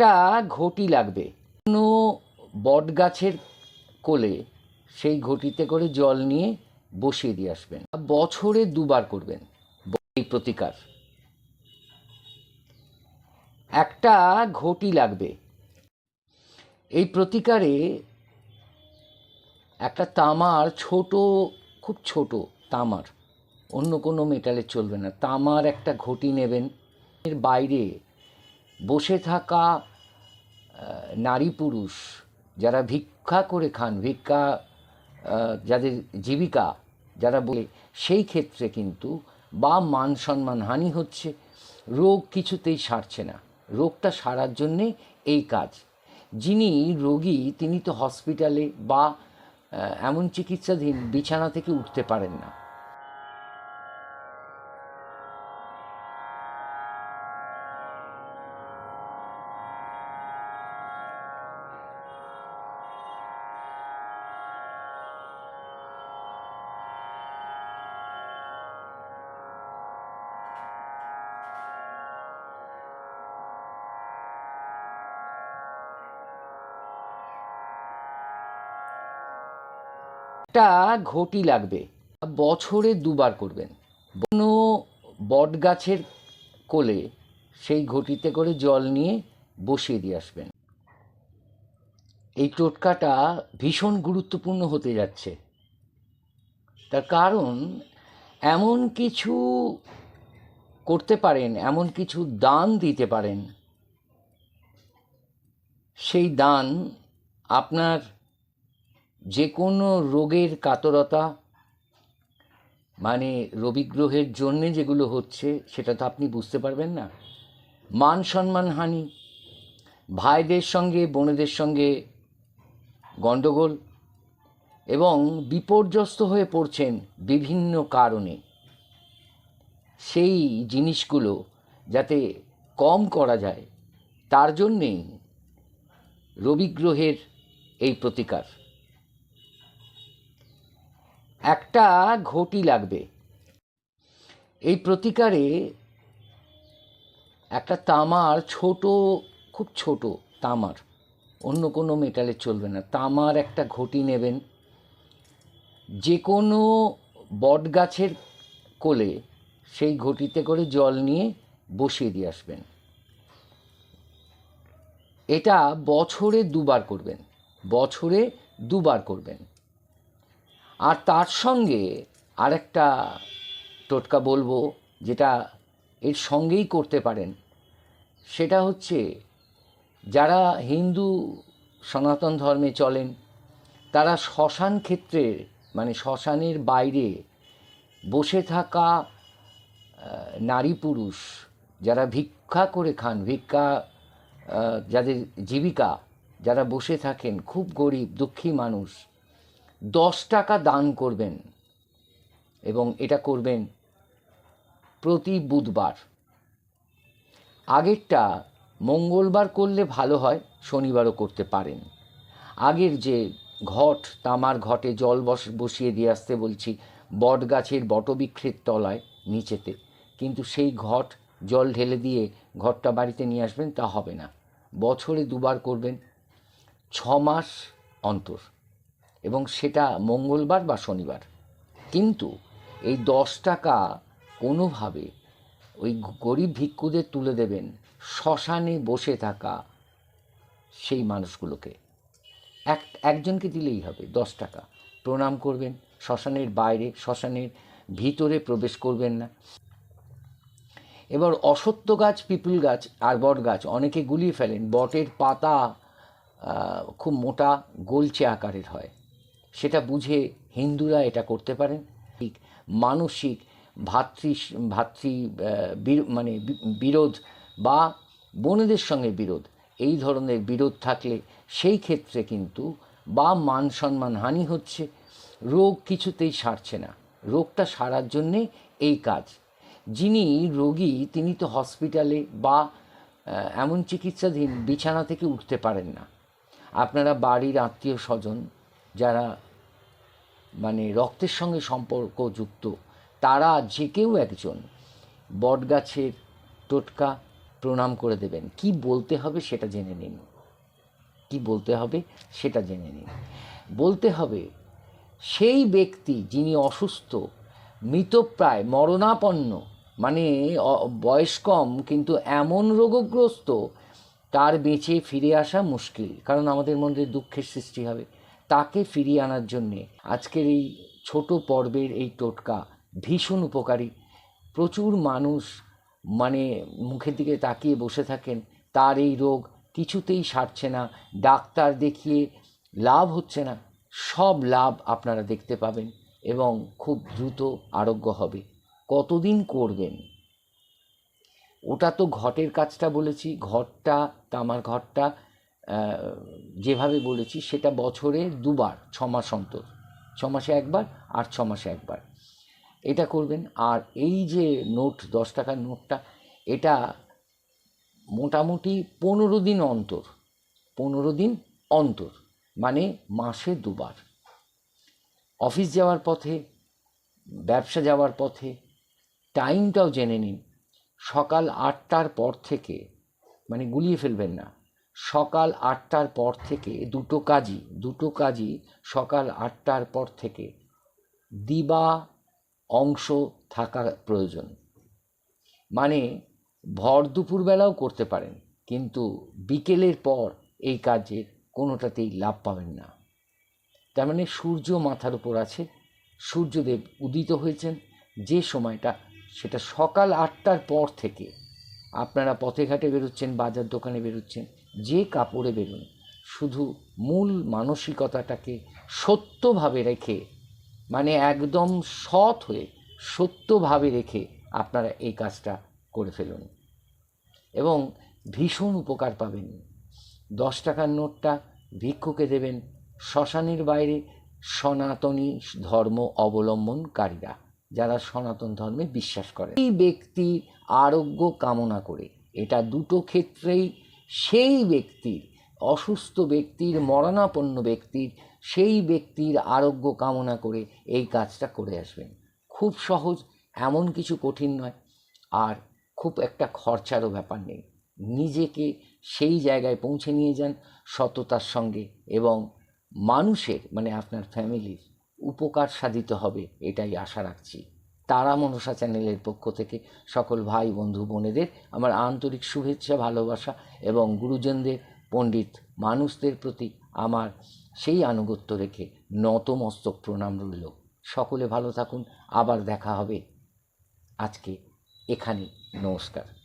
একটা ঘটি লাগবে। কোনো বট গাছের কোলে সেই ঘটিতে করে জল নিয়ে বসিয়ে দিয়ে আসবেন। বছরে দুবার করবেন। এই প্রতিকার। একটা ঘটি লাগবে। এই প্রতিকারে একটা তামার ছোট, খুব ছোট তামার, অন্য কোনো মেটালের চলবে না। তামার একটা ঘটি নেবেন। এর বাইরে বসে থাকা নারী পুরুষ যারা ভিক্ষা করে খান, ভিক্ষা যাদের জীবিকা যারা বলে, সেই ক্ষেত্রে কিন্তু বা মান সম্মান হানি হচ্ছে। রোগ কিছুতেই সারছে না। রোগটা সারার জন্যে এই কাজ। যিনি রোগী, তিনি তো হসপিটালে বা এমন চিকিৎসাধীন বিছানা থেকে উঠতে পারেন না। একটা ঘটি লাগবে। বছরে দুবার করবেন। কোনো বট গাছের কোলে সেই ঘটিতে করে জল নিয়ে বসিয়ে দিয়ে আসবেন। এই টোটকাটা ভীষণ গুরুত্বপূর্ণ হতে যাচ্ছে। তার কারণ, এমন কিছু করতে পারেন, এমন কিছু দান দিতে পারেন। সেই দান আপনার যে কোনো রোগের কাতরতা মানে রবিগ্রহের জন্যে যেগুলো হচ্ছে, সেটা তো আপনি বুঝতে পারবেন না। মান সম্মান হানি, ভাইদের সঙ্গে, বোনেদের সঙ্গে গণ্ডগোল এবং বিপর্যস্ত হয়ে পড়ছেন বিভিন্ন কারণে। সেই জিনিসগুলো যাতে কম করা যায়, তার জন্যেই রবিগ্রহের এই প্রতিকার। একটা ঘটি লাগবে। এই প্রতিকারে একটা তামার ছোট, খুব ছোট তামার, অন্য কোনো মেটালের চলবে না। তামার একটা ঘটি নেবেন। যে কোনো বট গাছের কোলে সেই ঘটিতে করে জল নিয়ে বসিয়ে দিয়ে আসবেন। এটা বছরে দুবার করবেন। বছরে দুবার করবেন। আর তার সঙ্গে আরেকটা টোটকা বলব, যেটা এর সঙ্গেই করতে পারেন। সেটা হচ্ছে, যারা হিন্দু সনাতন ধর্মে চলেন, তারা শ্মশান ক্ষেত্রের মানে শ্মশানের বাইরে বসে থাকা নারী পুরুষ, যারা ভিক্ষা করে খান, ভিক্ষা যাদের জীবিকা, যারা বসে থাকেন, খুব গরিব, দুঃখী মানুষ দশ টাকা দান করবেন এবং এটা করবেন প্রতি বুধবার। আগেরটা মঙ্গলবার করলে ভালো হয়, শনিবারও করতে পারেন। আগের যে ঘট, তামার ঘটে জল বস, বসিয়ে দিয়ে আসতে বলছি বট গাছের বটবৃক্ষের তলায়, নিচেতে। কিন্তু সেই ঘট জল ঢেলে দিয়ে ঘরটা বাড়িতে নিয়ে আসবেন, তা হবে না। বছরে দুবার করবেন ছ মাস অন্তর। এবং সেটা মঙ্গলবার বা শনিবার। কিন্তু এই দশ টাকা কোনোভাবে ওই গরিব ভিক্ষুদের তুলে দেবেন, শ্মশানে বসে থাকা সেই মানুষগুলোকে। এক, একজনকে দিলেই হবে দশ টাকা। প্রণাম করবেন, শ্মশানের বাইরে, শ্মশানের ভিতরে প্রবেশ করবেন না। এবার অসত্য গাছ, পিপুল গাছ আর বট গাছ অনেকে গুলিয়ে ফেলেন। বটের পাতা খুব মোটা, গোলচে আকারের হয়। সেটা বুঝে হিন্দুরা এটা করতে পারেন। ঠিক, মানসিক ভাতৃ ভাতৃ মানে বিরোধ বা বোনেদের সঙ্গে বিরোধ, এই ধরনের বিরোধ থাকলে সেই ক্ষেত্রে কিন্তু বা মান সম্মান হানি হচ্ছে, রোগ কিছুতেই সারছে না। রোগটা সারার জন্যে এই কাজ। যিনি রোগী, তিনি তো হসপিটালে বা এমন চিকিৎসাধীন বিছানা থেকে উঠতে পারেন না। আপনারা বাড়ির আত্মীয় স্বজন যারা মানে রক্তের সঙ্গে সম্পর্কযুক্ত, তারা যে কেউ একজন বটগাছের টোটকা প্রণাম করে দেবেন। কি বলতে হবে সেটা জেনে নিন। কি বলতে হবে সেটা জেনে নিন। বলতে হবে, সেই ব্যক্তি যিনি অসুস্থ, মৃতপ্রায়, মরণাপন্ন মানে বয়স কম কিন্তু এমন রোগগ্রস্ত, তার বেঁচে ফিরে আসা মুশকিল। কারণ আমাদের মধ্যে দুঃখের সৃষ্টি হবে। তাকে ফিরিয়ে আনার জন্যে আজকের এই ছোট পর্বের এই টোটকা ভীষণ উপকারী। প্রচুর মানুষ মানে মুখের দিকে তাকিয়ে বসে থাকেন, তার এই রোগ কিছুতেই সারছে না, ডাক্তার দেখিয়ে লাভ হচ্ছে না, সব লাভ আপনারা দেখতে পাবেন এবং খুব দ্রুত আরোগ্য হবে। কতদিন করবেন? ওটা তো ঘটের কাজটা বলেছি, ঘরটা, তামার ঘরটা যেভাবে বলেছি, সেটা বছরে দুবার, ছ মাস অন্তর। ছ মাসে একবার আর ছ মাসে একবার। এটা করবেন। আর এই যে নোট, দশ টাকার নোটটা, এটা মোটামুটি পনেরো দিন অন্তর। পনেরো দিন অন্তর। মানে মাসে দুবার। অফিস যাওয়ার পথে, ব্যবসা যাওয়ার পথে, টাইমটাও জেনে নিন। সকাল আটটার পর থেকে মানে গুলিয়ে ফেলবেন না। সকাল আটটার পর থেকে দুটো কাজই দুটো কাজই সকাল আটটার পর থেকে। দিবা অংশ থাকা প্রয়োজন। মানে ভর দুপুরবেলাও করতে পারেন, কিন্তু বিকেলের পর এই কাজের কোনোটাতেই লাভ পাবেন না। তার মানে সূর্য মাথার উপর আছে, সূর্যদেব উদিত হয়েছেন। যে সময়টা, সেটা সকাল আটটার পর থেকে আপনারা পথে ঘাটে বেরোচ্ছেন, বাজার দোকানে বেরোচ্ছেন, যে কাপড়ে বেরোন, শুধু মূল মানসিকতাটাকে সত্যভাবে রেখে মানে একদম সৎ হয়ে সত্যভাবে রেখে আপনারা এই কাজটা করে ফেলুন। এবং ভীষণ উপকার পাবেন। দশ টাকার নোটটা ভিক্ষুকে দেবেন। শ্মশানের বাইরে সনাতনী ধর্ম অবলম্বনকারীরা। যারা সনাতন ধর্মে বিশ্বাস করে। এই ব্যক্তির আরোগ্য কামনা করে। এটা দুটো ক্ষেত্রেই সেই ব্যক্তির, অসুস্থ ব্যক্তির, মরণাপন্ন ব্যক্তির, সেই ব্যক্তির আরোগ্য কামনা করে এই কাজটা করে আসবেন। খুব সহজ, এমন কিছু কঠিন নয়। আর খুব একটা খরচারও ব্যাপার নেই। নিজেকে সেই জায়গায় পৌঁছে নিয়ে যান সততার সঙ্গে এবং মানুষের মানে আপনার ফ্যামিলির উপকার সাধিত হবে, এটাই আশা রাখছি। তারা মনসা চ্যানেলের পক্ষ থেকে সকল ভাই, বন্ধু, বোনেদের আমার আন্তরিক শুভেচ্ছা, ভালোবাসা এবং গুরুজনদের, পণ্ডিত মানুষদের প্রতি আমার সেই আনুগত্য রেখে নতমস্তক প্রণাম রইল। সকলে ভালো থাকুন, আবার দেখা হবে। আজকে এখানেই নমস্কার।